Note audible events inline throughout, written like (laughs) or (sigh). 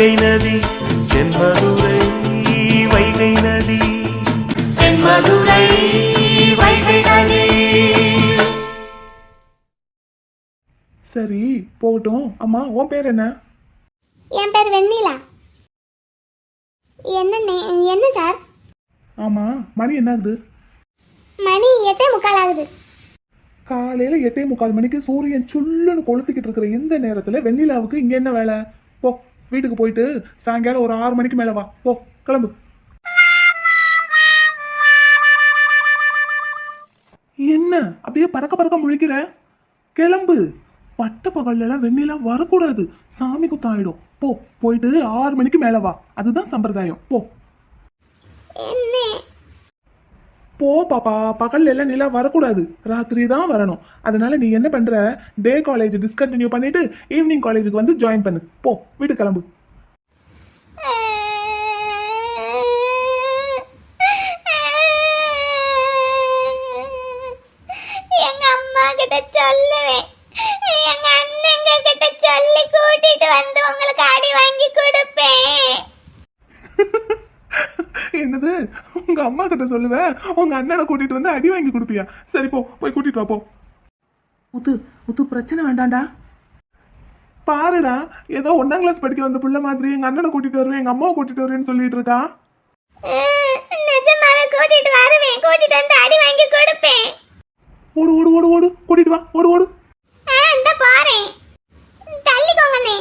வைகை நதி தென்மதுரை வைகை நதி. தென்மதுரை வைகை நதி. சரி போகட்டும். அம்மா உன் பேர் என்ன? என் பேர் வெண்ணிலா. என்னண்ணே என்ன சார்? ஆமா மணி என்ன ஆகுது மணி எட்டே முக்கால் ஆகுது. காலையில எட்டே முக்கால் மணிக்கு சூரியன் சுள்ளுன்னு கொளுத்திக்கிட்டு இருக்கிற இந்த நேரத்துல வெண்ணிலாவுக்கு இங்க என்ன வேலை? போ வீட்டுக்கு போயிட்டு சாயங்காலம் ஒரு ஆறு மணிக்கு மேலே வா. போ கிளம்பு. என்ன? அப்படியே பறக்க பறக்க முழிக்கிற? கிளம்பு. பட்ட பகல்லாம் வெண்ணிலாம் வரக்கூடாது. சாமி குத்தம் ஆயிடும் போ போயிட்டு ஆறு மணிக்கு மேலே வா. அதுதான் சம்பிரதாயம். போ. என்ன? போ பாப்பா பகல்ல எல்லாம் நிலா வரக்கூடாது. ராத்திரி தான் வரணும். அதனால நீ என்ன பண்ற? டே காலேஜ் டிஸ்கண்டினியூ பண்ணிட்டு ஈவினிங் காலேஜுக்கு வந்து ஜாயின் பண்ணு. போ வீட்டு கிளம்பு. எங்க அம்மா கிட்ட சொல்லுவேன். எங்க அண்ணங்க கிட்ட சொல்லி கூட்டிட்டு வந்து உங்களுக்கு அடி வாங்கி கொடுப்பேன். (laughs) என்னது? உங்க அம்மா கிட்ட சொல்லுவேன் உங்க அண்ணனை கூட்டிட்டு வந்து அடி வாங்கி கொடுப்பியா? சரி போ. போய் கூட்டிட்டு வா போ. முத்து முத்து பிரச்சனை வேண்டாம்டா. பாருடா ஏதோ ஒன்னாம் கிளாஸ் படிக்க வந்த புள்ள மாதிரி எங்க அண்ணனை கூட்டிட்டு வருவேன் எங்க அம்மாவை கூட்டிட்டு வருவேன்னு சொல்லிட்டு இருக்கா? நிஜமாவே கூட்டிட்டு வருவேன். கூட்டிட்டு வந்து அடி வாங்கி கொடுப்பேன். ஓடு ஓடு ஓடு ஓடு. கூட்டிட்டு வா. ஓடு ஓடு. ஆ இந்த பாறேன். தள்ளிக்கோங்கண்ணே.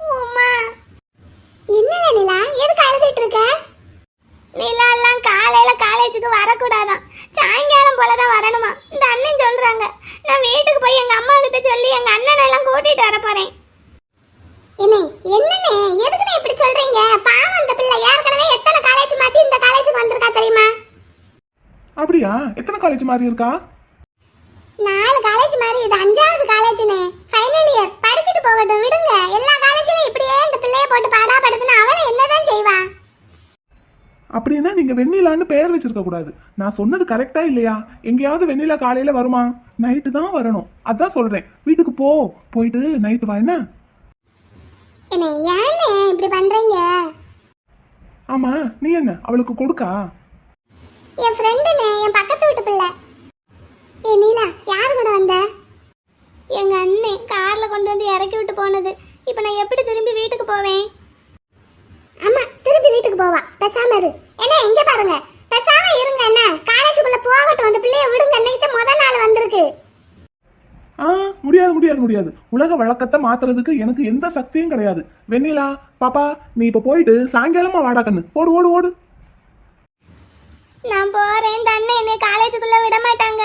உமா என்ன நிலா? எதுக்கு அழுதுட்டு இருக்க நிலா எல்லாம் காலையில காலேஜுக்கு வரக்கூடாதாம் சாயங்காலம் போல தான் வரணுமா? இந்த அண்ணன் சொல்றாங்க. நான் வீட்டுக்கு போய் எங்க அம்மா கிட்ட சொல்லி எங்க அண்ணனை எல்லாம் கூட்டிட்டு வர போறேன். என்ன என்னண்ணே? எதுக்குண்ணே இப்படி சொல்றீங்க? பாவம் அந்த பிள்ளை. ஏற்கனவே எத்தனை காலேஜ் மாத்தி இந்த காலேஜுக்கு வந்திருக்கா தெரியுமா? அப்படியா? எத்தனை காலேஜ் மாதிரி இருக்கா? நாலு காலேஜ் மாதிரி இது அஞ்சாவது காலேஜ்னே ஃபைனல் இயர் படிச்சுட்டு போகட்டும் விடுங்க எல்லா காலேஜ்லயும் இப்படியே இந்த பிள்ளைய போட்டு பாடா படுத்துனா அவளை என்னதான் செய்வா அப்படின்னா நீங்க வெண்ணிலான்னு பெயர் வச்சிருக்க கூடாது. நான் சொன்னது கரெக்டா இல்லையா? எங்கேயாவது வெண்ணிலா காலையில வருமா? நைட்டு தான் வரணும். அதான் சொல்றேன். வீட்டுக்கு போ. போயிட்டு நைட்டு வா என்ன? என்ன ஏன்னே இப்படி பண்றீங்க? ஆமா நீ என்ன? அவளுக்கு கொடுக்கா? என் ஃப்ரெண்டுனே என் பக்கத்து வீட்டு பிள்ளை. ஏ நீலா யார் கூட வந்த? எங்க அண்ணன் கார்ல கொண்டு வந்து இறக்கி விட்டு போனது. இப்போ நான் எப்படி திரும்பி வீட்டுக்கு போவேன்? ஆமா திரும்பி வீட்டுக்கு போவா. பேசாம இரு. என்ன இங்க பாருங்க. பேசாம இருங்க என்ன? காலேஜுக்குள்ள போகட்டும். அந்த பிள்ளைய விடுங்க. இன்னைக்கு முத நாள் வந்திருக்கு. ஆ முடியாது முடியாது முடியாது. உலக வழக்கத்தை மாத்துறதுக்கு எனக்கு எந்த சக்தியும் கிடையாது. வெண்ணிலா பாப்பா நீ இப்ப போயிட்டு சாயங்காலமா வாடா கண்ணு. ஓடு ஓடு ஓடு. நான் போறேன் அண்ணன் என்னை காலேஜுக்குள்ள விட மாட்டாங்க.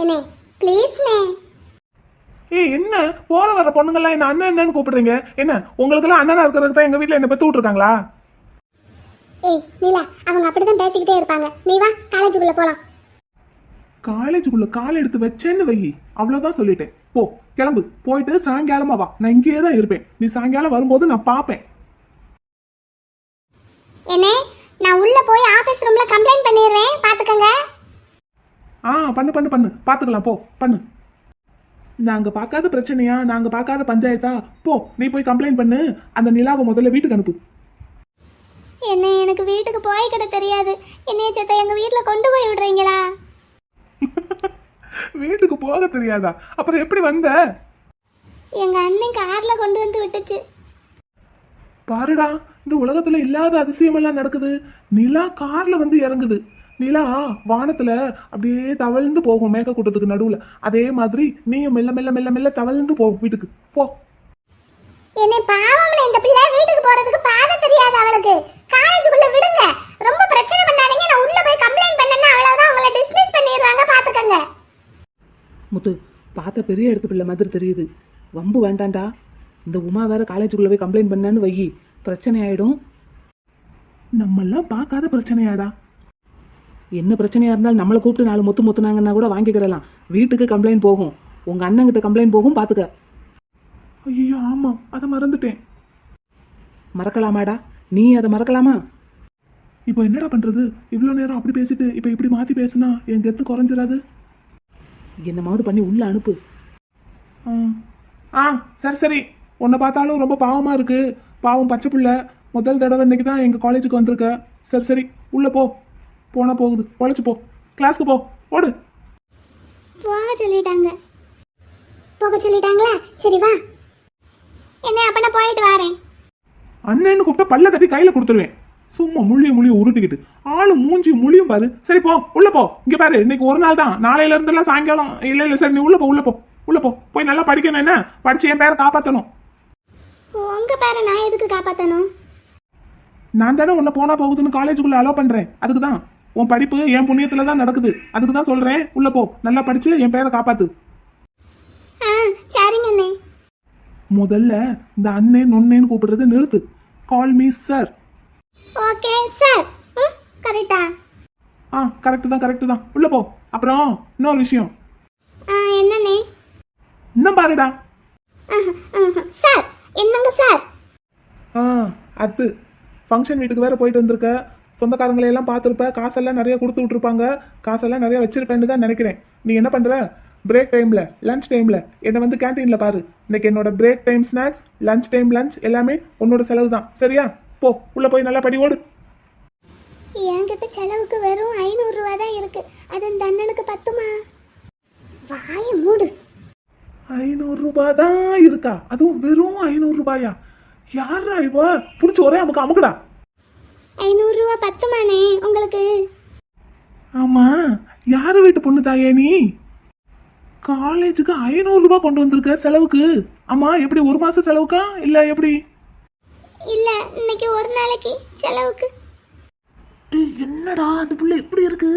என்ன ப்ளீஸ்ண்ணே ஏய் என்ன? போற வர பொண்ணுங்கெல்லாம் என்ன அண்ணன் என்னன்னு கூப்பிடுறீங்க? என்ன உங்களுக்கெல்லாம் அண்ணனா இருக்கிறதுக்கு தான் எங்க வீட்ல என்ன பெத்து விட்டுருக்காங்களா? ஏய் நீலா அவங்க அப்படிதான் பேசிக்கிட்டே இருப்பாங்க. நீ வா காலேஜுக்குள்ள போலாம். காலேஜுக்குள்ள கால் எடுத்து வச்சேன்னு வை. அவ்வளவுதான் சொல்லிட்டேன். போ கிளம்பு. போயிட்டு சாயங்காலமா வா. நான் இங்கேயே தான் இருப்பேன். நீ சாயங்காலம் வரும்போது நான் பார்ப்பேன். என்னே நான் உள்ள போய் ஆபீஸ் ரூம்ல கம்ப்ளைண்ட் பண்ணிடுறேன். பாத்துக்கங்க. ஆ பண்ணு பண்ணு பண்ணு. பார்த்துக்கலாம் போ பண்ணு. நாங்க பார்க்காத பிரச்சனையா? நாங்க பார்க்காத பஞ்சாயத்தா? போ நீ போய் கம்ப்ளைண்ட் பண்ணு. அந்த நிலாவை முதல்ல வீட்டுக்கு அனுப்பு. என்ன எனக்கு வீட்டுக்கு போய் கிட தெரியாது. என்னைய சத்த எங்க வீட்ல கொண்டு போய் விடுறீங்களா? (laughs) வீட்டுக்கு போக தெரியாதா? அப்புறம் எப்படி வந்த? எங்க அண்ணன் கார்ல கொண்டு வந்து விட்டுச்சு. பாருடா இந்த உலகத்துல இல்லாத அதிசயமெல்லாம் நடக்குது. நிலா கார்ல வந்து இறங்குது. நிலா வானத்துல அப்படியே தவழ்ந்து போகும் மேக கூட்டத்துக்கு நடுவுல. அதே மாதிரி நீயும் மெல்ல மெல்ல மெல்ல மெல்ல தவழ்ந்து போ வீட்டுக்கு. போ. என்னை பாவம்னு இந்த பிள்ளை வீட்டுக்கு போறதுக்கு பாதை தெரியாது அவளுக்கு. காலேஜுக்குள்ள விடுங்க. ரொம்ப பிரச்சனை பண்ணாதீங்க. நான் உள்ள போய் கம்ப்ளைண்ட் பண்ணேன்னா அவ்வளவுதான். உங்களை டிஸ்மிஸ் பண்ணிடுவாங்க. பாத்துக்கங்க. முத்து பார்த்த பெரிய இடத்து பிள்ளை மாதிரி தெரியுது. வம்பு வேண்டாம்டா இந்த உமா வேற காலேஜுக்குள்ள போய் கம்ப்ளைண்ட் பண்ணான்னு வை பிரச்சனை ஆயிடும். நம்மெல்லாம் பார்க்காத பிரச்சனையாடா. என்ன பிரச்சனையாக இருந்தாலும் நம்மளை கூப்பிட்டு நாலு மொத்து முத்துனாங்கன்னா கூட வாங்கிக்கிடலாம் வீட்டுக்கு கம்ப்ளைண்ட் போகும். உங்கள் அண்ணங்கிட்ட கம்ப்ளைண்ட் போகும் பார்த்துக்க ஐயோ ஆமாம் அதை மறந்துட்டேன். மறக்கலாமாடா? நீ அதை மறக்கலாமா? இப்போ என்னடா பண்ணுறது இவ்வளோ நேரம் அப்படி பேசிட்டு இப்போ இப்படி மாற்றி பேசுனா என் கெத்து குறைஞ்சிடாது என்னமாவது பண்ணி உள்ள அனுப்பு. ஆ. ஆ சரி சரி. உன்னை பார்த்தாலும் ரொம்ப பாவமாக இருக்குது பாவம் பச்சை பிள்ளை. முதல் தடவை இன்னைக்கு தான் எங்கள் காலேஜுக்கு வந்திருக்க. சரி சரி. உள்ளே போ. போனா போகுது. பொழைச்சு போ. கிளாஸ்க்கு போ. ஓடு. போக சொல்லிட்டாங்க. போக சொல்லிட்டாங்களா? சரி வா. என்ன அப்ப நான் போயிட்டு வரேன். அண்ணன்னு கூப்பிட்டா பல்ல தட்டி கையில் கொடுத்துருவேன். சும்மா முள்ளிய முள்ளிய உருட்டிக்கிட்டு. ஆளு மூஞ்சி முழியும் பாரு. சரி போ. உள்ள போ. இங்க பாரு. இன்னைக்கு ஒரு நாள் தான். நாளையில இருந்தெல்லாம் சாயங்காலம். இல்ல இல்ல சரி நீ உள்ள போ உள்ள போ. உள்ள போ. போய் நல்லா படிக்கணும் என்ன? படிச்சு என் பேரை காப்பாத்தணும். உங்க பேரை நான் எதுக்கு காப்பாத்தணும்? நான் தானே உன்னை போனா போகுதுன்னு காலேஜுக்குள்ள அலோவ் பண்றேன். அதுக்கு தான் உன் படிப்பு என் புண்ணியத்துல தான் நடக்குது. அதுக்கு தான் சொல்றேன். உள்ள போ. நல்லா படிச்சு என் பேரை காப்பாத்து. ஆ சரிங்க அண்ணே முதல்ல இந்த அண்ணே நொன்னேன்னு கூப்பிடுறத நிறுத்து. Call me sir okay sir ம் கரெக்டா ஆ? கரெக்டு தான் கரெக்டு தான். உள்ள போ. அப்புறம் இன்னொரு விஷயம். ஆ என்னண்ணே இன்னும் பாருடா. ஆஹா, ஆஹா. சார் என்னங்க சார் ஆ அது ஃபங்க்ஷன் வீட்டுக்கு வேற போயிட்டு வந்திருக்க. சொந்தக்காரங்களை எல்லாம் பார்த்துருப்ப காசெல்லாம் நிறைய கொடுத்து விட்ருப்பாங்க காசெல்லாம் நிறைய வச்சிருப்பேன்னு தான் நினைக்கிறேன். நீ என்ன பண்ற? பிரேக் டைம்ல லஞ்ச் டைம்ல என்னை வந்து கேன்டீன்ல பாரு. இன்னைக்கு என்னோட break time snacks lunch time lunch எல்லாமே உன்னோட செலவு தான். சரியா? போ உள்ள போய் நல்லா படி ஓடு. என்கிட்ட செலவுக்கு வெறும் ஐநூறுரூவா தான் இருக்கு. அது இந்த அண்ணனுக்கு பத்துமா? வாய மூடு. ஐநூறு ரூபாய் தான் இருக்கா? அதுவும் வெறும் ஐநூறு ரூபாயா? யாரா இவ? புடிச்சு ஒரே அமுக்கு அமுக்குடா. ஐநூறுரூவா பத்துமாண்ணே உங்களுக்கு. ஆமா யார் வீட்டு பொண்ணு தாயே நீ? காலேஜுக்கு ஐநூறு ரூபாய் கொண்டு வந்திருக்க செலவுக்கு. ஆமா எப்படி ஒரு மாசம் செலவுக்கா இல்ல எப்படி? இல்லை இன்னைக்கு ஒரு நாளைக்கு செலவுக்கு. என்னடா அந்த புள்ள எப்படி இருக்கு?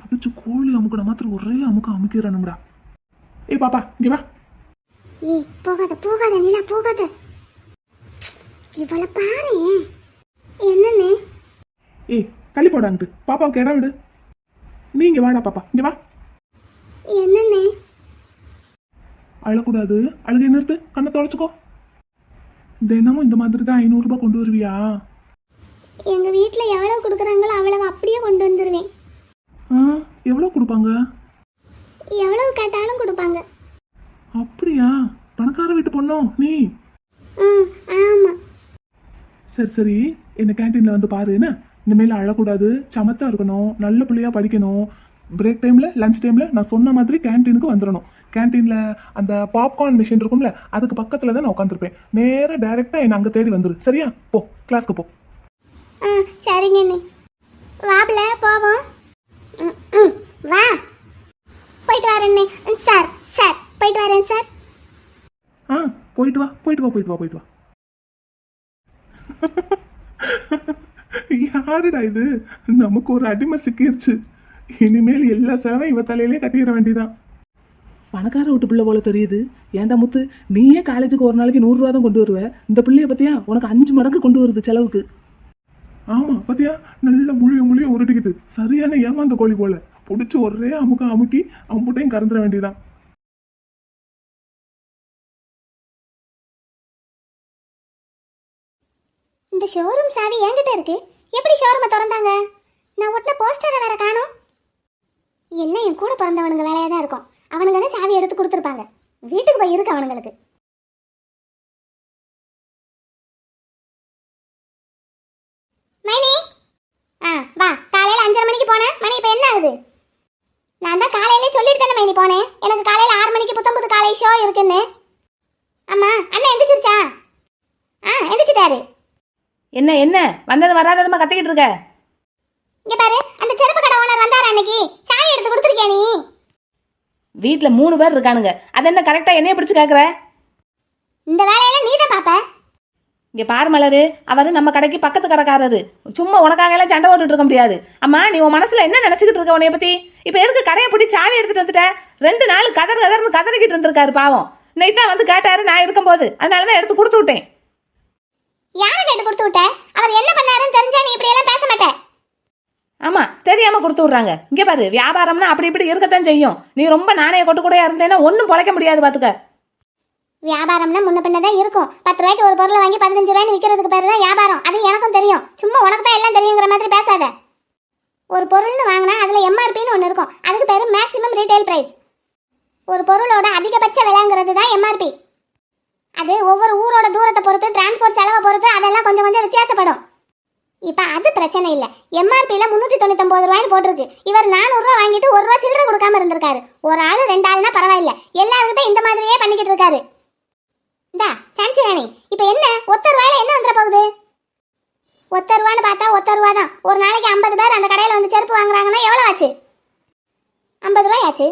புடிச்சு கோழி அமுக்கின மாத்திரம் ஒரே அமுக்க அமுக்கிறானுங்கடா ஏய் பாப்பா இங்க வா. ஏய் போகாத போகாத நிலா போகாத. இவளை பாரு. என்னண்ணே ஏய் தள்ளி போடாங்கிட்டு பாப்பாவுக்கு இடம் விடு. நீ இங்க வாடா பாப்பா. இங்க வா. என்னண்ணே அழக்கூடாது. அழுகை நிறுத்து. கண்ணை தொலைச்சுக்கோ. தினமும் இந்த மாதிரி தான் ஐநூறு ரூபாய் கொண்டு வருவியா? எங்க வீட்டில் எவ்வளவு கொடுக்குறாங்களோ அவ்வளவு அப்படியே கொண்டு வந்துடுவேன் ஆ எவ்வளோ கொடுப்பாங்க? எவ்வளவு கேட்டாலும் கொடுப்பாங்க. அப்படியா? பணக்கார வீட்டு பொண்ணோ நீ? ம் ஆமாம் சரி சரி. என்ன கேன்டீன்ல வந்து பாரு என்ன? இனிமேல் அழக்கூடாது. சமத்தா இருக்கணும். நல்ல பிள்ளையா படிக்கணும். பிரேக் டைம்ல லஞ்ச் டைம்ல நான் சொன்ன மாதிரி கேன்டீனுக்கு வந்துடணும். கேன்டீன்ல அந்த பாப்கார்ன் மிஷின் இருக்கும்ல அதுக்கு பக்கத்துல தான் நான் உட்காந்துருப்பேன் நேரா டைரக்டா என்ன அங்க தேடி வந்துரு. சரியா? போ கிளாஸ்க்கு போ. ஆ சரிங்க வாப்ல போவோம். வா. போயிட்டு வரேன்னே ம், சார் சார் போயிட்டு வரேன் சார். ஆ போயிட்டு வா போயிட்டு வா போயிட்டு வா போயிட்டு வா. யாருடா இது? நமக்கு ஒரு அடிமை சிக்கிருச்சு. இனிமேல் எல்லா செலவும் இவ தலையிலே கட்டிட வேண்டியதான் பணக்கார வீட்டு பிள்ளை போல தெரியுது. ஏன்டா முத்து நீயே காலேஜுக்கு ஒரு நாளைக்கு நூறுரூவா தான் கொண்டு வருவ. இந்த பிள்ளைய பத்தியா உனக்கு அஞ்சு மடங்கு கொண்டு வருது செலவுக்கு. ஆமா பாத்தியா? நல்ல முழிய முழிய உருட்டிக்கிட்டு சரியான ஏமாந்த கோழி போல. புடிச்சு ஒரே அமுக்க அமுக்கி அம்புட்டையும் கறந்துட வேண்டியதான் இந்த ஷோரூம் சாவி என்கிட்ட இருக்கு. எப்படி ஷோரூமை திறந்தாங்க? நான் ஒட்டின போஸ்டரை வேற காணோம். எல்லாம் என் கூட பிறந்தவனுங்க வேலையாக தான் இருக்கும். அவனுங்க தான் சாவி எடுத்து கொடுத்துருப்பாங்க. வீட்டுக்கு போய் இருக்கு அவனுங்களுக்கு. மணி! ஆ வா. காலையில் அஞ்சரை மணிக்கு போனேன். மணி இப்போ என்ன ஆகுது? நான் தான் காலையிலே சொல்லிட்டு தானே போனேன். எனக்கு காலையில் ஆறு மணிக்கு புத்தம் புது காலை ஷோ இருக்குன்னு. ஆமாம் அண்ணன் எந்திரிச்சிருச்சா? ஆ எந்திரிச்சிட்டாரு. என்ன என்ன? வந்தது வராததுமா கத்திக்கிட்டு இருக்க? இங்க பாரு அந்த செருப்பு கடை ஓனர் வந்தாரு அன்னைக்கு? சாவி எடுத்து கொடுத்துருக்கியா நீ? வீட்டில் மூணு பேர் இருக்கானுங்க. அது என்ன கரெக்டாக என்னைய பிடிச்சி கேட்குற இந்த வேலையெல்லாம் நீ தான் பாப்ப. இங்கே பாரு மலரு அவர் நம்ம கடைக்கு பக்கத்து கடைக்காரரு. சும்மா உனக்காக எல்லாம் சண்டை போட்டுட்டு இருக்க முடியாது. அம்மா நீ உன் மனசுல என்ன நினைச்சுக்கிட்டு இருக்க உன்னைய பத்தி? இப்போ எதுக்கு கடையை பிடி சாவி எடுத்துட்டு வந்துட்ட? ரெண்டு நாள் கதறு கதர்னு கதறிக்கிட்டு இருந்திருக்காரு பாவம். இன்னைக்கு தான் வந்து கேட்டாரு நான் இருக்கும்போது. அதனால தான் எடுத்து கொடுத்து விட்டேன். யாரை கேட்டு கொடுத்து விட்ட? அவர் என்ன பண்ணாருன்னு தெரிஞ்சா நீ இப்படி எல்லாம் பேச மாட்ட. ஆமா தெரியாம கொடுத்து விட்றாங்க. இங்கே பாரு வியாபாரம்னா அப்படி இப்படி இருக்கத்தான் செய்யும். நீ ரொம்ப நாணய கொட்டு கூட இருந்தேன்னா ஒன்றும் பொழைக்க முடியாது பார்த்துக்க வியாபாரம்னா முன்ன பின்ன தான் இருக்கும். பத்து ரூபாய்க்கு ஒரு பொருளை வாங்கி பதினஞ்சு ரூபாய்னு விற்கிறதுக்கு பேர் தான் வியாபாரம். அது எனக்கும் தெரியும். சும்மா உனக்கு தான் எல்லாம் தெரியுங்கிற மாதிரி பேசாத. ஒரு பொருள்னு வாங்கினா அதில் எம்ஆர்பின்னு ஒன்று இருக்கும். அதுக்கு பேர் மேக்ஸிமம் ரீட்டைல் பிரைஸ் ஒரு பொருளோட அதிகபட்ச விலைங்கிறது தான் எம்ஆர்பி அது ஒவ்வொரு ஊரோட தூரத்தை பொறுத்து டிரான்ஸ்போர்ட் செலவை பொறுத்து அதெல்லாம் கொஞ்சம் கொஞ்சம் வித்தியாசப்படும். இப்போ அது பிரச்சனை இல்லை. எம்ஆர்பியில் முந்நூற்றி தொண்ணூத்தொம்பது ரூபாய்னு போட்டிருக்கு. இவர் நானூறுரூவா வாங்கிட்டு ஒரு ரூபா சில்லறை கொடுக்காம இருந்திருக்காரு. ஒரு ஆள் ரெண்டு ஆள்னா பரவாயில்ல. எல்லாருக்கிட்ட இந்த மாதிரியே பண்ணிக்கிட்டு இருக்காரு. இந்தா சான்சி ராணி இப்போ என்ன? ஒத்த ரூபாயில் என்ன வந்துட போகுது? ஒத்த ரூபான்னு பார்த்தா ஒத்த ரூபா தான். ஒரு நாளைக்கு ஐம்பது பேர் அந்த கடையில் வந்து செருப்பு வாங்குறாங்கன்னா எவ்வளோ ஆச்சு? ஐம்பது ரூபாய் ஆச்சு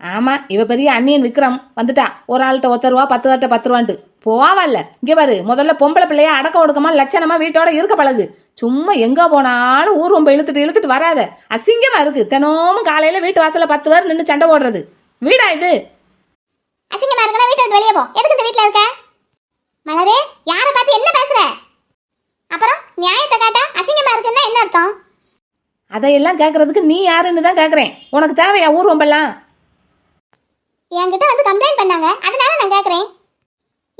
ஆமா இவ பெரிய அண்ணியன் விக்ரம். வந்துட்டா. ஒரு ஆள்கிட்ட ஒத்த ரூபா பத்து பேர்ட்ட பத்து ரூபான்ட்டு. போவால்ல இங்க பாரு முதல்ல பொம்பளை பிள்ளைய அடக்க ஒடுக்கமா லட்சணமா வீட்டோட இருக்க பழகு. சும்மா எங்க போனாலும் ஊர் ரொம்ப இழுத்துட்டு இழுத்துட்டு வராத. அசிங்கமா இருக்கு. தினமும் காலையில வீட்டு வாசல்ல பத்து பேர் நின்று சண்டை போடுறது. வீடா இது? அசிங்கமா இருக்குன்னா வீட்டை விட்டு வெளியே போ. எதுக்கு இந்த வீட்டில் இருக்க? மலரே யாரை பார்த்து என்ன பேசுற? அப்புறம் நியாயத்தை காட்டா அசிங்கமா இருக்குன்னா என்ன அர்த்தம்? அதையெல்லாம் கேட்கறதுக்கு நீ யாருன்னு தான் கேட்கறேன் உனக்கு தேவையா ஊர் ரொம்பலாம் என்கிட்ட வந்து கம்ப்ளைண்ட் பண்ணாங்க. அதனால நான் கேட்குறேன்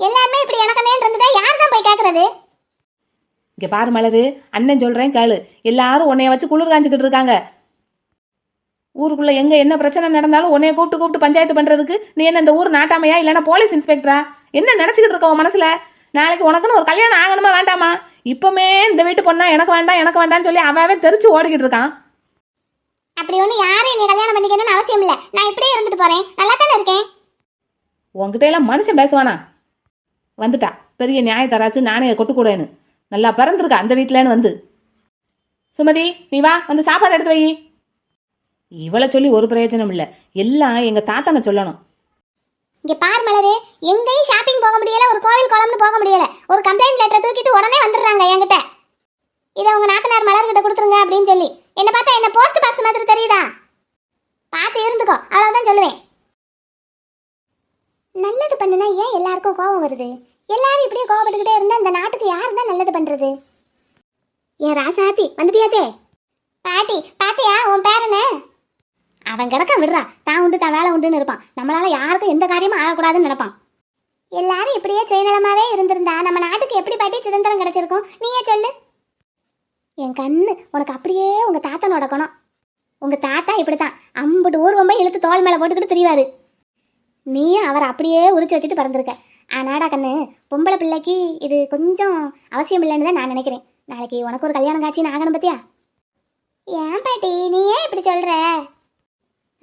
எல்லாருமே இப்படி எனக்கு இருந்ததா யார் தான் போய் கேட்கறது இங்க பாரு மலரு அண்ணன் சொல்றேன் கேளு. எல்லாரும் உன்னைய வச்சு குளிர் காஞ்சிக்கிட்டு இருக்காங்க. ஊருக்குள்ள எங்க என்ன பிரச்சனை நடந்தாலும் உன்னைய கூப்பிட்டு கூப்பிட்டு பஞ்சாயத்து பண்றதுக்கு நீ என்ன இந்த ஊர் நாட்டாமையா இல்லைன்னா போலீஸ் இன்ஸ்பெக்டரா? என்ன நினைச்சுக்கிட்டு இருக்க உன் மனசுல? நாளைக்கு உனக்குன்னு ஒரு கல்யாணம் ஆகணுமா வேண்டாமா? இப்பவுமே இந்த வீட்டு பொண்ணா எனக்கு வேண்டாம் எனக்கு வேண்டாம்னு சொல்லி அவன் தெரிச்சு ஓடிக்கிட்டு இருக்கான். அப்படி ஒன்று யாரும் என்னை கல்யாணம் பண்ணிக்கணும்னு அவசியம் இல்லை. நான் இப்படியே இருந்துட்டு போறேன். நல்லா தானே இருக்கேன்? உன்கிட்ட எல்லாம் மனுஷன் பேசுவானா? வந்துட்டா. பெரிய நியாய தராசு நானே கொட்டுக்கூடன்னு. நல்லா பிறந்திருக்கா அந்த வீட்டிலன்னு வந்து. சுமதி நீ வா வந்து சாப்பாடு எடுத்து வை. இவளை சொல்லி ஒரு பிரயோஜனம் இல்லை. எல்லாம் எங்க தாத்தனை சொல்லணும். இங்க பார் மலரே எங்கேயும் ஷாப்பிங் போக முடியல ஒரு கோவில் குளம்னு போக முடியல. ஒரு கம்ப்ளைண்ட் லெட்டர் தூக்கிட்டு உடனே வந்துடுறாங்க என்கிட்ட. இதை உங்க நாத்தனார் மலர் கிட்ட கொடுத்துருங்க அப்படின்னு சொல்லி. என்ன பார்த்தா என்ன போஸ்ட் பாக்ஸ் மாதிரி தெரியுதா? பார்த்து இருந்துக்கோ. அவ்வளவுதான் சொல்லுவேன். நல்லது பண்ணுனா ஏன் எல்லாருக்கும் கோபம் வருது? எல்லாரும் இப்படியே கோபப்பட்டுக்கிட்டே இருந்தா இந்த நாட்டுக்கு யார் தான் நல்லது பண்றது? ஏன் ராசாத்தி வந்துட்டியாத்தே? பாட்டி பாத்தியா உன் பேரனே? அவன் கிடக்க விடுறா. தான் உண்டு தான் வேலை உண்டுன்னு இருப்பான். நம்மளால யாருக்கும் எந்த காரியமும் ஆகக்கூடாதுன்னு நினைப்பான். எல்லாரும் இப்படியே சுயநலமாவே இருந்திருந்தா நம்ம நாட்டுக்கு எப்படி பாட்டி சுதந்திரம் கிடைச்சிருக்கும்? நீயே சொல்லு. என் கண்ணு உனக்கு அப்படியே உங்க தாத்தா நடக்கணும் உங்க தாத்தா இப்படித்தான். அம்புட்டு ஊர்வம்பை இழுத்து தோல் மேலே போட்டுக்கிட்டு திரிவாரு. நீயும் அவரை அப்படியே உரிச்சு வச்சுட்டு பறந்துருக்க. ஆனாடா கண்ணு பொம்பளை பிள்ளைக்கு இது கொஞ்சம் அவசியம் இல்லைன்னு தான் நான் நினைக்கிறேன். நாளைக்கு உனக்கு ஒரு கல்யாணம் காட்சின்னு ஆகணும் பத்தியா? ஏன் பாட்டி நீ ஏன் இப்படி சொல்ற?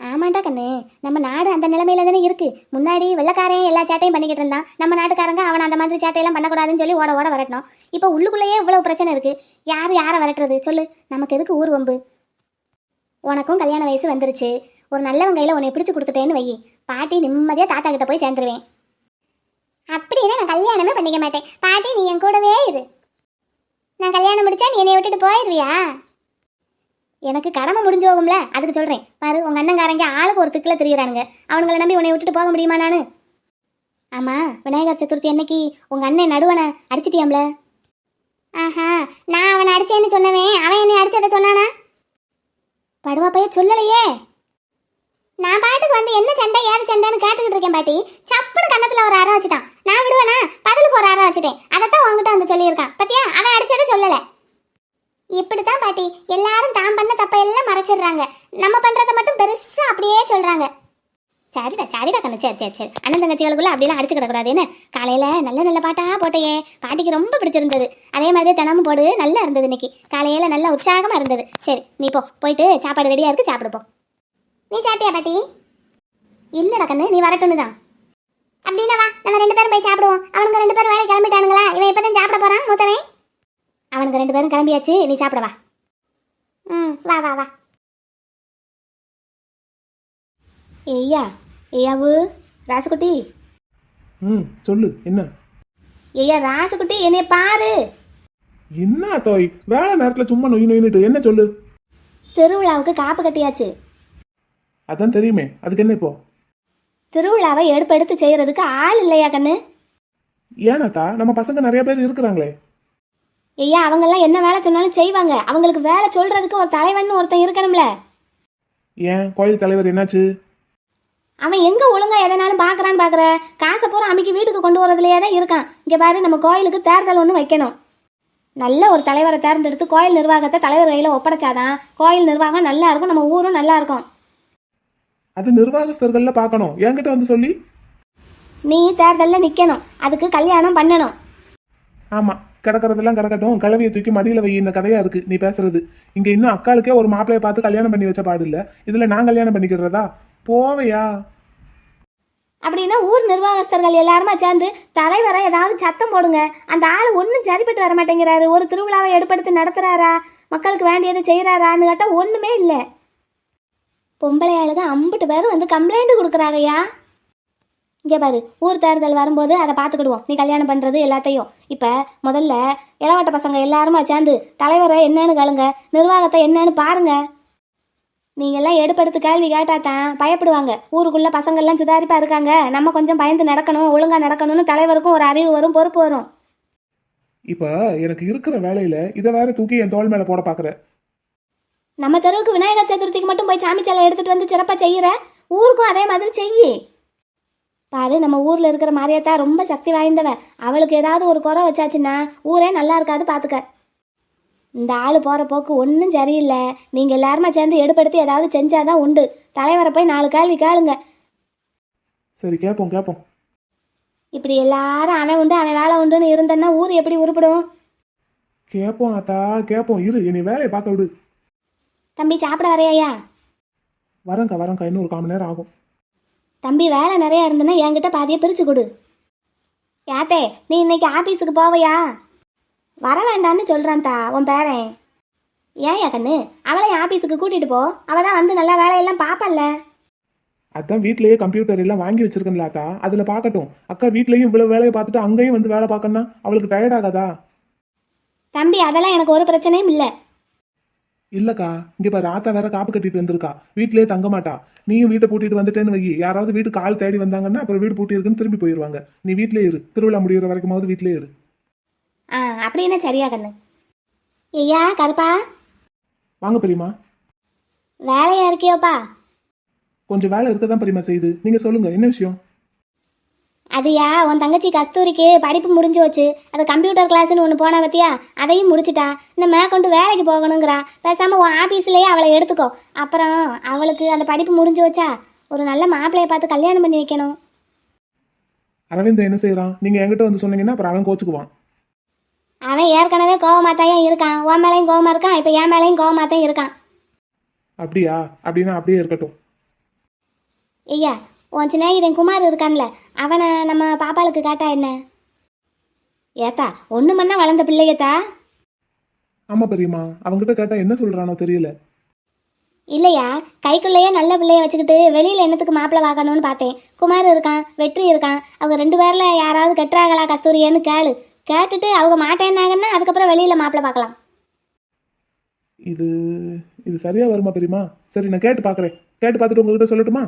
ஆமாண்டா கண்ணு. நம்ம நாடு அந்த நிலைமையில தானே இருக்கு. முன்னாடி வெள்ளக்காரன் எல்லா சேட்டையும் பண்ணிக்கிட்டு இருந்தான். நம்ம நாட்டுக்காரங்க அவன் அந்த மாதிரி சேட்டையெல்லாம் பண்ணக்கூடாதுன்னு சொல்லி ஓட ஓட வரட்டணும் இப்போ உள்ளுக்குள்ளேயே இவ்வளவு பிரச்சனை இருக்கு. யார் யாரை வரட்டுறது? சொல்லு. நமக்கு எதுக்கு ஊர் வம்பு? உனக்கும் கல்யாண வயசு வந்துருச்சு. ஒரு நல்லவன் கையில் உன்னை பிடிச்சி கொடுத்துட்டேன்னு வை. பாட்டி நிம்மதியாக தாத்தா கிட்ட போய் சேர்ந்துருவேன். அப்படின்னா நான் கல்யாணமே பண்ணிக்க மாட்டேன். பாட்டி நீ என் கூடவே இரு. நான் கல்யாணம் முடிச்சா நீ என்னை விட்டுட்டு போயிடுவியா எனக்கு கடமை முடிஞ்சு போகும்ல? அதுக்கு சொல்கிறேன் பாரு உங்கள் அண்ணங்காரங்க ஆளுக்கு ஒரு திக்கில் திரியிறானுங்க. அவனுங்களை நம்பி உன்னை விட்டுட்டு போக முடியுமா நான்? ஆமாம் விநாயகர் சதுர்த்தி அன்னைக்கு உங்கள் அண்ணன் நடுவனை அடிச்சிட்டியாம்ல? ஆஹா நான் அவனை அடிச்சேன்னு சொன்னவன் அவன் என்னை அடிச்சதை சொன்னானா? படுவா பைய சொல்லலையே. நான் பாட்டுக்கு வந்து என்ன சண்டை ஏது சண்டைன்னு கேட்டுக்கிட்டு இருக்கேன் பாட்டி. சப்புன்னு கன்னத்தில் ஒரு அரை வச்சுட்டான். நான் விடுவேனா? பதிலுக்கு ஒரு அரை வச்சுட்டேன். அதைத்தான் உங்ககிட்ட வந்து சொல்லியிருக்கான். பத்தியா? அவன் அடிச்சதை சொல்லலை. இப்படித்தான் பாட்டி. எல்லாரும் தான் பண்ண தப்ப எல்லாம் மறைச்சிடுறாங்க. நம்ம பண்றத மட்டும் பெருசா அப்படியே சொல்றாங்க. சரிடா சரிடா கண்ணு சரி சரி சரி. அண்ணன் தங்கச்சிகளுக்குள்ள அப்படிலாம் அடிச்சு கிடக்கூடாதுன்னு காலையில நல்ல நல்ல பாட்டா போட்டையே. பாட்டிக்கு ரொம்ப பிடிச்சிருந்தது. அதே மாதிரி தினமும் போடு நல்லா இருந்தது இன்னைக்கு. காலையில நல்ல உற்சாகமா இருந்தது. சரி நீ போ. போயிட்டு சாப்பாடு ரெடியா இருக்கு சாப்பிடுப்போம் நீ சாப்பிட்டியா பாட்டி? இல்லடா கண்ணு நீ வரட்டும்னு தான். அப்படின்னா வா நம்ம ரெண்டு பேரும் போய் சாப்பிடுவோம். அவனுங்க ரெண்டு பேரும் வேலை கிளம்பிட்டானுங்களா? இவன் இப்பதான் சாப்பிட போறான் மூத்தவன்? ரெண்டு பேரும் கிளம்பியாச்சு. நீ சாப்பிட வா. ம் வா வா வா. ஐயா ஐயாவு ராசுக்குட்டி ம் சொல்லு என்ன? ஐயா ராசுக்குட்டி என்னைய பாரு. என்ன தோய்? வேலை நேரத்தில் சும்மா நொய் நொயின்னுட்டு என்ன சொல்லு? திருவிழாவுக்கு காப்பு கட்டியாச்சு. அதான் தெரியுமே. அதுக்கு என்ன இப்போ? திருவிழாவை எடுப்பு எடுத்து செய்யறதுக்கு ஆள் இல்லையா கண்ணு? ஏனாத்தா நம்ம பசங்க நிறைய பேர் இருக்கிறாங்களே. ஐயா அவங்கெல்லாம் என்ன வேலை சொன்னாலும் செய்வாங்க. அவங்களுக்கு வேலை சொல்றதுக்கு ஒரு தலைவன் ஒருத்தன் இருக்கணும்ல. ஏன்? கோயில் தலைவர் என்னாச்சு? அவன் எங்க ஒழுங்கா எதனாலும் பாக்குறான்னு பாக்குற? காசை பூரா அமைக்கி வீட்டுக்கு கொண்டு வரதுலயே தான் இருக்கான். இங்க பாரு நம்ம கோயிலுக்கு தேர்தல் ஒன்று வைக்கணும். நல்ல ஒரு தலைவரை தேர்ந்தெடுத்து கோயில் நிர்வாகத்தை தலைவர் கையில ஒப்படைச்சாதான் கோயில் நிர்வாகம் நல்லா இருக்கும். நம்ம ஊரும் நல்லா இருக்கும். அது நிர்வாகஸ்தர்கள்ல பார்க்கணும். என்கிட்ட வந்து சொல்லி. நீ தேர்தலில் நிற்கணும் அதுக்கு கல்யாணம் பண்ணணும். ஆமா. கிடக்கிறதெல்லாம் கிடக்கட்டும். கிளவியை தூக்கி மடியில் வை இந்த கதையா இருக்கு. நீ பேசுறது. இங்க இன்னும் அக்காளுக்கே ஒரு மாப்பிளையை பார்த்து கல்யாணம் பண்ணி வச்ச பாடு இல்ல. இதுல நான் கல்யாணம் பண்ணிக்கிறதா? போவையா? அப்படின்னா ஊர் நிர்வாகஸ்தர்கள் எல்லாருமா சேர்ந்து தலைவரை ஏதாவது சத்தம் போடுங்க. அந்த ஆள் ஒன்றும் சரிப்பட்டு வர மாட்டேங்கிறாரு. ஒரு திருவிழாவை எடுப்படுத்தி நடத்துறாரா? மக்களுக்கு வேண்டியதை செய்கிறாரான்னு கேட்டால் ஒன்றுமே இல்லை. பொம்பளை ஆளுங்க அம்புட்டு பேரும் வந்து கம்ப்ளைண்ட் கொடுக்குறாங்கய்யா. இங்கே பாரு ஊர் தேர்தல் வரும்போது அதை பார்த்துக்கிடுவோம். நீ கல்யாணம் பண்ணுறது எல்லாத்தையும். இப்போ முதல்ல இளவட்ட பசங்க எல்லாருமா சேர்ந்து தலைவரை என்னன்னு கேளுங்க நிர்வாகத்தை என்னன்னு பாருங்க. நீங்கெல்லாம் எடுப்படுத்து கேள்வி கேட்டா தான் பயப்படுவாங்க. ஊருக்குள்ள பசங்கள்லாம் சுதாரிப்பா இருக்காங்க. நம்ம கொஞ்சம் பயந்து நடக்கணும் ஒழுங்கா நடக்கணும்னு தலைவருக்கும் ஒரு அறிவு வரும் பொறுப்பு வரும். இப்ப எனக்கு இருக்கிற வேலையில இதை வேற தூக்கி என் தோள் மேல போட பாக்குற. நம்ம தெருவுக்கு விநாயகர் சதுர்த்திக்கு மட்டும் போய் சாமி சிலை எடுத்துட்டு வந்து சிறப்பா செய்யற? ஊருக்கும் அதே மாதிரி செய்யி. பாரு நம்ம ஊர்ல இருக்கிற மாரியாத்தா ரொம்ப சக்தி வாய்ந்தவ. அவளுக்கு ஏதாவது ஒரு குறை வச்சாச்சுன்னா ஊரே நல்லா இருக்காது பாத்துக்க. இந்த ஆள் போற போக்கு ஒன்றும் சரியில்லை. நீங்க எல்லாருமா சேர்ந்து எடுப்படுத்தி ஏதாவது செஞ்சாதான் உண்டு. தலைவரை போய் நாலு கேள்வி கேளுங்க. சரி கேப்போம் கேப்போம். இப்படி எல்லாரும் அவன் உண்டு அவன் வேலை உண்டுன்னு இருந்தேன்னா ஊர் எப்படி உருப்படும்? கேப்போம் ஆத்தா கேப்போம். இரு என்னை வேலையை பார்க்க விடு. தம்பி சாப்பிட வரையா? வரேங்க்கா வரேங்க்கா இன்னும் ஒரு கால் மணி நேரம் ஆகும். தம்பி வேலை நிறைய இருந்ததுன்னா என்கிட்ட பாதியை பிரிச்சு கொடு. யாத்தே நீ இன்னைக்கு ஆபீஸுக்கு போவையா? வர வேண்டான்னு சொல்றான் தா உன் பேரன். ஏன் கண்ணு அவளையும் ஆபீஸுக்கு கூட்டிட்டு போ. அவ தான் வந்து நல்லா வேலையெல்லாம் பாப்பல்ல அதான் வீட்லயே கம்ப்யூட்டர் எல்லாம் வாங்கி வச்சிருக்கேன்ல அக்கா அதுல பார்க்கட்டும். அக்கா வீட்லயும் இவ்வளவு வேலையை பார்த்துட்டு அங்கேயும் வந்து வேலை பார்க்கணும்னா அவளுக்கு டயர்ட் ஆகாதா? தம்பி அதெல்லாம் எனக்கு ஒரு பிரச்சனையும் இல்லை. இல்லக்கா இங்க பாரு ஆத்தா வேற காப்பு கட்டிட்டு வந்திருக்கா. வீட்லயே தங்க மாட்டா நீயும் வீட்டை பூட்டிட்டு வந்துட்டேன்னு வை யாராவது வீட்டு கால் தேடி வந்தாங்கன்னா அப்புறம் வீடு பூட்டி இருக்குன்னு திரும்பி போயிருவாங்க நீ வீட்லயே இரு. திருவிழா முடிகிற வரைக்குமாவது வீட்லயே இரு. ஆ அப்படின்னா சரியா கண்ணு? ஐயா கருப்பா? வாங்க பெரியமா வேலையா இருக்கியோப்பா? கொஞ்சம் வேலை இருக்க தான் பெரியமா செய்யுது. நீங்க சொல்லுங்க என்ன விஷயம்? அதுயா உன் தங்கச்சி கஸ்தூரிக்கு படிப்பு முடிஞ்சு வச்சு அது கம்ப்யூட்டர் கிளாஸ்னு ஒன்று போனா பத்தியா? அதையும் முடிச்சிட்டா. இந்த மேற்கொண்டு வேலைக்கு போகணுங்கிறா. பேசாம உன் ஆஃபீஸ்லயே அவளை எடுத்துக்கோ. அப்புறம் அவளுக்கு அந்த படிப்பு முடிஞ்சு வச்சா ஒரு நல்ல மாப்பிள்ளைய பார்த்து கல்யாணம் பண்ணி வைக்கணும். அரவிந்த் என்ன செய்யறான் நீங்க என்கிட்ட வந்து சொன்னீங்கன்னா அப்புறம் அவன் கோச்சுக்குவான். அவன் ஏற்கனவே கோவமாத்தான் இருக்கான். உன் மேலேயும் கோவமா இருக்கான். இப்போ என் மேலேயும் கோவமாத்தான் இருக்கான். அப்படியா? அப்படின்னா அப்படியே இருக்கட்டும். ஐயா உன் சிநேகிதன் குமார் இருக்கான்ல அவனை நம்ம பாப்பாளுக்கு காட்டா என்ன? ஏத்தா ஒன்று மண்ணா வளர்ந்த பிள்ளையத்தா ஆமா பெரியம்மா அவன்கிட்ட கேட்டா என்ன சொல்றானோ தெரியல. இல்லையா கைக்குள்ளேயே நல்ல பிள்ளைய வச்சுக்கிட்டு வெளியில என்னத்துக்கு மாப்பிள்ளை பார்க்கணும்னு பார்த்தேன். குமார் இருக்கான் வெற்றி இருக்கான் அவங்க ரெண்டு பேர்ல யாராவது கட்டுறாங்களா கஸ்தூரியன்னு கேளு. கேட்டுட்டு அவங்க மாட்டேன்னாங்கன்னா அதுக்கப்புறம் வெளியில மாப்பிள்ளை பார்க்கலாம். இது இது சரியா வருமா பெரியம்மா? சரி நான் கேட்டு பார்க்கறேன். கேட்டு பார்த்துட்டு உங்ககிட்ட சொல்லட்டுமா?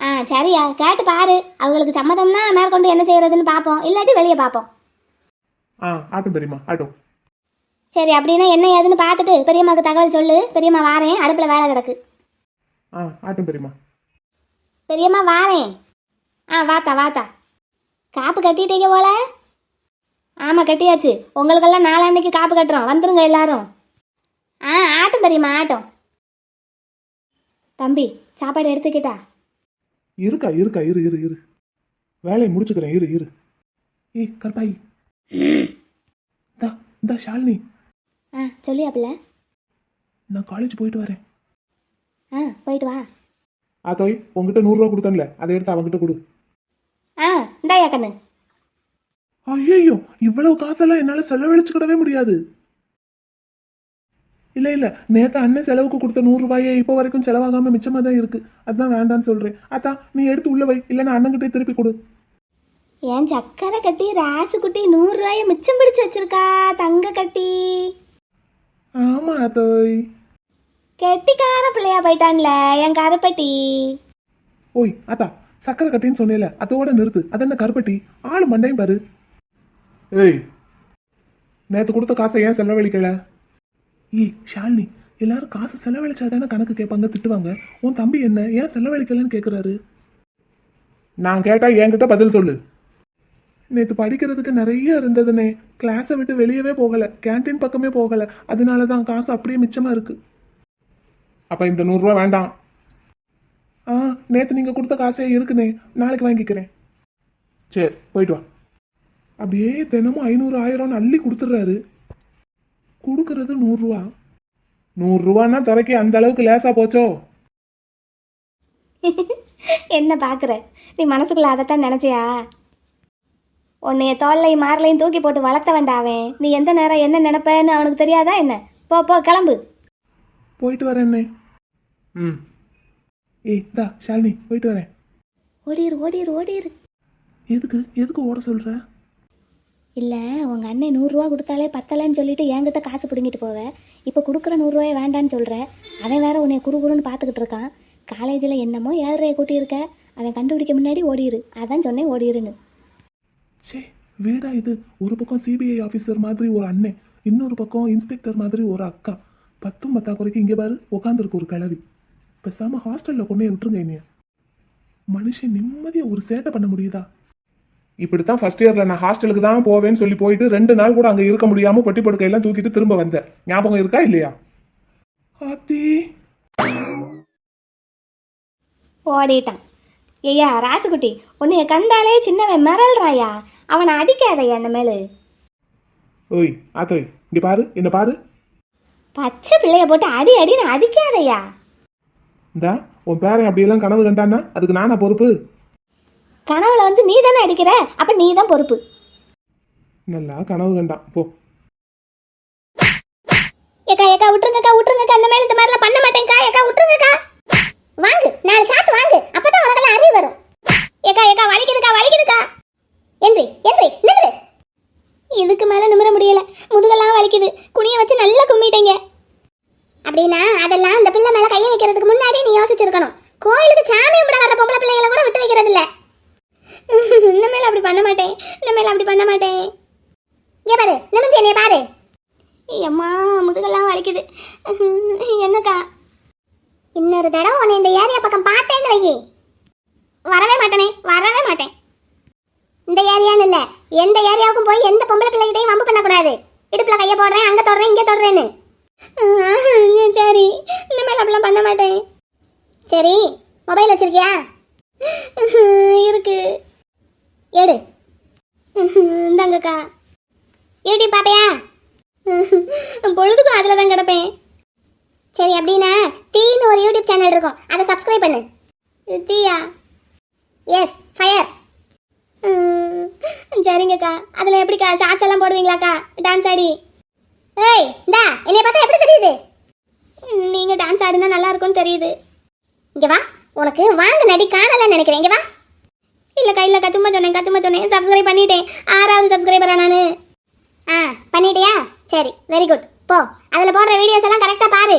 ஆ சரியா. கேட்டு பாரு. அவங்களுக்கு சம்மதம்னா மேற்கொண்டு என்ன செய்யறதுன்னு பார்ப்போம் இல்லாட்டி வெளியே பார்ப்போம் ஆ ஆட்டும் பெரியம்மா. ஆட்டும். சரி அப்படின்னா என்ன ஏதுன்னு பார்த்துட்டு பெரியம்மாவுக்கு தகவல் சொல்லு. பெரியம்மா வாரேன். அடுப்பில் வேலை கிடக்கு. ஆ ஆட்டும் பெரியம்மா. பெரியம்மா வாரேன். ஆ வாத்தா வாத்தா. காப்பு கட்டிட்டீங்க போல? ஆமாம் கட்டியாச்சு. உங்களுக்கெல்லாம் நாளான்னைக்கு காப்பு கட்டுறோம். வந்துருங்க எல்லாரும். ஆ ஆட்டும் பெரியம்மா ஆட்டும். தம்பி சாப்பாடு எடுத்துக்கிட்டா? இருக்கா இருக்கா இரு இரு இரு. வேலையை முடிச்சுக்கிறேன் இரு இரு. ஏய் கருப்பாயி. இந்தா இந்தா ஷாலினி. ஆ சொல்லியாப்புல. நான் காலேஜ் போயிட்டு வரேன். ஆ போயிட்டு வா. ஆத்தோய் உங்ககிட்ட நூறுரூவா கொடுத்தேன்ல. அதை எடுத்து அவங்ககிட்ட கொடு. ஆ இந்தாயா கண்ணு. ஐயோ இவ்வளவு காசெல்லாம் என்னால செலவழிச்சுக்கிடவே முடியாது. இல்ல இல்ல. நேத்து அண்ணன் செலவுக்கு கொடுத்த நூறு ரூபாயே இப்போ வரைக்கும் செலவாகாம மிச்சமா தான் இருக்கு. அதான் வேண்டான்னு சொல்றேன். அத்தா நீ எடுத்து உள்ள வை. இல்லைன்னா அண்ணன்கிட்டே திருப்பி கொடு. என் சக்கரை கட்டி ராசு குட்டி நூறுரூவாய மிச்சம் பிடிச்சு வச்சிருக்கா தங்க கட்டி. ஆமா அத்தோய். கெட்டிக்கார பிள்ளையா போயிட்டான்ல என் கருப்பட்டி. ஓய் அத்தா சக்கரை கட்டின்னு சொன்னேல அதோட நிறுத்து. அது என்ன கருப்பட்டி? ஆளு மண்டையும் பாரு. ஏய். நேத்து கொடுத்த காசை ஏன் செலவழிக்கல? ஏய் ஷாலினி எல்லாரும் காசு செலவழிச்சாதானே கணக்கு கேட்பாங்க திட்டுவாங்க. உன் தம்பி என்ன ஏன் செலவழிக்கலன்னு கேட்குறாரு நான் கேட்டால் என்கிட்ட பதில் சொல்லு. நேற்று படிக்கிறதுக்கு நிறைய இருந்ததுனே. கிளாஸை விட்டு வெளியவே போகலை. கேண்டீன் பக்கமே போகலை. அதனால தான் காசு அப்படியே மிச்சமாக இருக்குது அப்போ இந்த நூறுரூவா வேண்டாம். ஆ நேற்று நீங்கள் கொடுத்த காசே இருக்குனே. நாளைக்கு வாங்கிக்கிறேன். சரி போயிட்டு வா. அப்படியே தினமும் ஐநூறு ஆயிரம்னு அள்ளி கொடுத்துட்றாரு. கொடுக்கறது நூறுரூவா. நூறுரூவான்னா துறைக்கு அந்த அளவுக்கு லேசா போச்சோ? (laughs) என்ன பார்க்குற நீ மனசுக்குள்ள அதைத்தான் நினச்சியா? உன்னைய தோல்லையும் மாரலையும் தூக்கி போட்டு வளர்த்த வேண்டாவன் நீ எந்த நேரம் என்ன நினைப்பேன்னு அவனுக்கு தெரியாதா என்ன? போ போ கிளம்பு. போயிட்டு வரேன்னே ம். ஏய் தா ஷாலினி போயிட்டு வரேன். ஓடிரு ஓடிரு ஓடிரு. எதுக்கு எதுக்கு ஓட சொல்ற? இல்லை உங்கள் அண்ணன் நூறுரூவா கொடுத்தாலே பத்தலைன்னு சொல்லிட்டு என்கிட்ட காசு பிடுங்கிட்டு போவ. இப்போ கொடுக்குற நூறுரூவாயை வேண்டான்னு சொல்கிற அவன் வேற உன்னை குறுகுறுன்னு பார்த்துக்கிட்டு இருக்கான். காலேஜில் என்னமோ ஏழரையை கூட்டியிருக்க. அவன் கண்டுபிடிக்க முன்னாடி ஓடிரு. அதான் சொன்னேன் ஓடிருன்னு. சே வீடா இது. ஒரு பக்கம் சிபிஐ ஆஃபீஸர் மாதிரி ஒரு அண்ணன் இன்னொரு பக்கம் இன்ஸ்பெக்டர் மாதிரி ஒரு அக்கா. பத்தும் பத்தாக்குறைக்கு இங்கே பாரு உட்காந்துருக்கு ஒரு கிளவி பேசாமல் ஹாஸ்டலில் கொண்டு போய் விட்டுருங்க என்னைய. மனுஷன் நிம்மதியாக ஒரு சேட்டை பண்ண முடியுதா? இப்படித்தான் ஃபர்ஸ்ட் இயர்ல நான் ஹாஸ்டலுக்கு தான் போவேன்னு சொல்லி போயிட்டு ரெண்டு நாள் கூட அங்கே இருக்க முடியாம பொட்டி படுக்கையெல்லாம் தூக்கிட்டு திரும்ப வந்தேன். ஞாபகம் இருக்கா இல்லையா? ஆத்தி. ஓடிட்டான். ஐயா ராசுகுட்டி உன்னைய கண்டாலே சின்னவன் மிரள்றாயா அவனை அடிக்காதய்யா அந்த மேலு? ஓய் ஆத்தோய் இங்க பாரு என்ன பாரு. பச்சை பிள்ளைய போட்டு அடி அடின்னு அடிக்காதய்யா இந்தா உன் பேரன் அப்படியெல்லாம் கனவு கண்டான்னா அதுக்கு நானா பொறுப்பு? கனவுல வந்து நீ தானே அடிக்கிற? அப்ப நீ தான் பொறுப்பு. நல்லா கனவு கண்டான் போ. ஏக்கா ஏக்கா விட்டுருங்கக்கா விட்டுருங்கக்கா. அந்த மேல இந்த மாதிரிலாம் பண்ண மாட்டேங்க்கா. ஏக்கா விட்டுருங்கக்கா. வாங்கு. நாலு சாத்து வாங்கு. அப்பதான் உனக்கெல்லாம் அறிவு வரும். ஏக்கா ஏக்கா வலிக்குதுக்கா வலிக்குதுக்கா. எந்திரி எந்திரி நிமிரு இதுக்கு மேல நிமிர முடியல. முதுகெல்லாம் வலிக்குது. குனிய வச்சு நல்லா கும்பிட்டீங்க அப்படின்னா அதெல்லாம் அந்த பிள்ளை மேல கையை வைக்கிறதுக்கு முன்னாடி நீ யோசிச்சிருக்கணும். கோயிலுக்கு சாமி கும்பிட வர பொம்பளை பிள்ளைகளை கூட விட்டு வைக்கிறது இல்ல (laughs) இனிமேல் அப்படி பண்ண மாட்டேன். இனிமேல் அப்படி பண்ண மாட்டேன். இங்க பாரு நிமிர்ந்து என்னைய பாரு. அம்மா முதுகெல்லாம் வலிக்குது. (laughs) என்னக்கா? இன்னொரு தடவை உன்னை இந்த ஏரியா பக்கம் பார்த்தேன்னு வையி. வரவே மாட்டேனே வரவே மாட்டேன். இந்த ஏரியான்னு இல்லை எந்த ஏரியாவுக்கும் போய் எந்த பொம்பளை பிள்ளைகிட்டையும் வம்பு பண்ணக்கூடாது. இடுப்புல கையை போடுறேன் அங்கே தொடுறேன் இங்கே தொடுறேன்னு. (laughs) சரி இனிமேல் அப்படிலாம் பண்ண மாட்டேன். சரி மொபைல் வச்சிருக்கியா? இருக்கு. எடு. இந்தாங்கக்கா. யூடியூப் பாப்பையா? பொழுதுக்கும் அதில் தான் கிடப்பேன். சரி அப்படின்னா தீன்னு ஒரு யூடியூப் சேனல் இருக்கும். அதை சப்ஸ்கிரைப் பண்ணு. தீயா? எஸ் ஃபயர் சரிங்கக்கா. அதில் எப்படிக்கா? ஷார்ட்ஸ் எல்லாம் போடுவீங்களாக்கா? டான்ஸ் ஆடி. ஏய் இந்தா என்னைய பார்த்தா எப்படி தெரியுது? நீங்கள் டான்ஸ் ஆடினா நல்லா இருக்கும்னு தெரியுது. இங்கே வா. உனக்கு வாங்க நடி காணலன்னு நினைக்கிறேன். இங்கே வா. இல்லைக்கா இல்லைக்கா சும்மா சொன்னேன்க்கா சும்மா சொன்னேன். சப்ஸ்கிரைப் பண்ணிட்டேன். ஆறாவது சப்ஸ்கிரைபரா நான். ஆ பண்ணிட்டியா? சரி வெரி குட் போ. அதில் போடுற வீடியோஸ் எல்லாம் கரெக்டாக பாரு.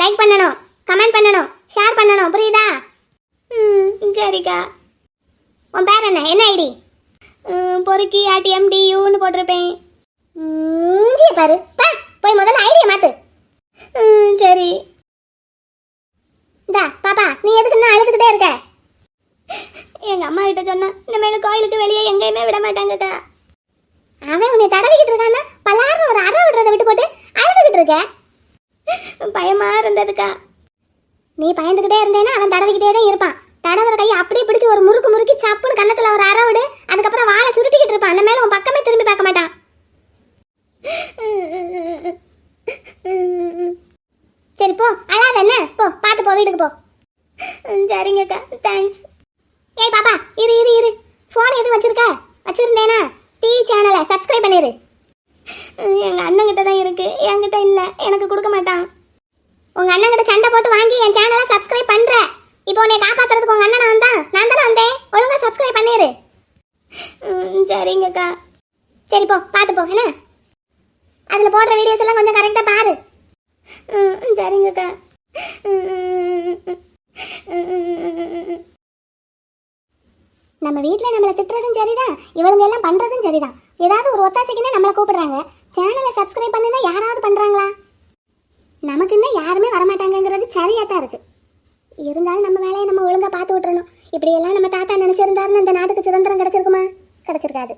லைக் பண்ணணும் கமெண்ட் பண்ணணும் ஷேர் பண்ணணும் புரியுதா? ம் சரிக்கா. உன் பேர் என்ன? என்ன ஐடி? பொறுக்கி ஆட்டிஎம் டியூன்னு போட்டிருப்பேன். மூஞ்சிய பாரு. பா போய் முதல்ல ஐடியை மாத்து. ம், சரி. இந்தா பாப்பா நீ எதுக்கு இன்னும் அழுதுகிட்டே இருக்க? அம்மா கிட்ட சொன்னா இனிமேல் கோயிலுக்கு வெளியே எங்கேயுமே விட மாட்டாங்கக்கா. அவன் உன்னை தடவிக்கிட்டு இருக்கான்னா பல்லாரும் ஒரு அற விடுறத விட்டு போட்டு அழுதுகிட்டு இருக்க. பயமா இருந்ததுக்கா. நீ பயந்துகிட்டே இருந்தேன்னா அவன் தடவிக்கிட்டே தான் இருப்பான். தடவுற கையை அப்படியே பிடிச்சு ஒரு முறுக்கு முறுக்கி சப்புன்னு கன்னத்துல ஒரு அறை விடு. அதுக்கப்புறம் வாழை சுருட்டிக்கிட்டு இருப்பான். அந்த மேல உன் பக்கமே திரும்பி பார்க்க மாட்டான். சரி போ. அழாத என்ன? போ பார்த்து போ வீட்டுக்கு போ. சரிங்கக்கா. தேங்க்ஸ் ஏய் பாப்பா இரு இரு இரு. ஃபோன் எதுவும் வச்சிருக்க? வச்சிருந்தேனா? டிவி சேனலை சப்ஸ்கிரைப் பண்ணிரு. எங்க அண்ணன் கிட்ட தான் இருக்கு. என்கிட்ட இல்ல. எனக்கு கொடுக்க மாட்டான். உங்க அண்ணன் கிட்ட சண்டை போட்டு வாங்கி என் சேனலை சப்ஸ்கிரைப் பண்ற. இப்போ உன்னை காப்பாத்துறதுக்கு உங்க அண்ணன் வந்தான்? நான் தானே வந்தேன். ஒழுங்கா சப்ஸ்கிரைப் பண்ணிரு. ம், சரிங்கக்கா. சரி போ. பார்த்து போ. என்ன? அதுல போடுற வீடியோஸ் எல்லாம் கொஞ்சம் கரெக்டா பாரு. ம், சரிங்கக்கா. நம்ம வீட்டில் நம்மளை திட்டுறதும் சரிதான் இவளுங்க எல்லாம் பண்ணுறதும் சரிதான். ஏதாவது ஒரு ஒத்தாசைக்குன்னா நம்மளை கூப்பிடுறாங்க. சேனலை சப்ஸ்கிரைப் பண்ணுன்னா யாராவது பண்ணுறாங்களா நமக்குன்னு யாருமே வரமாட்டாங்கங்கிறது சரியாக தான் இருக்குது இருந்தாலும் நம்ம வேலையை நம்ம ஒழுங்காக பார்த்து விட்டுறணும். இப்படியெல்லாம் நம்ம தாத்தா நினச்சிருந்தாருன்னு இந்த நாட்டுக்கு சுதந்திரம் கிடச்சிருக்குமா? கிடச்சிருக்காது.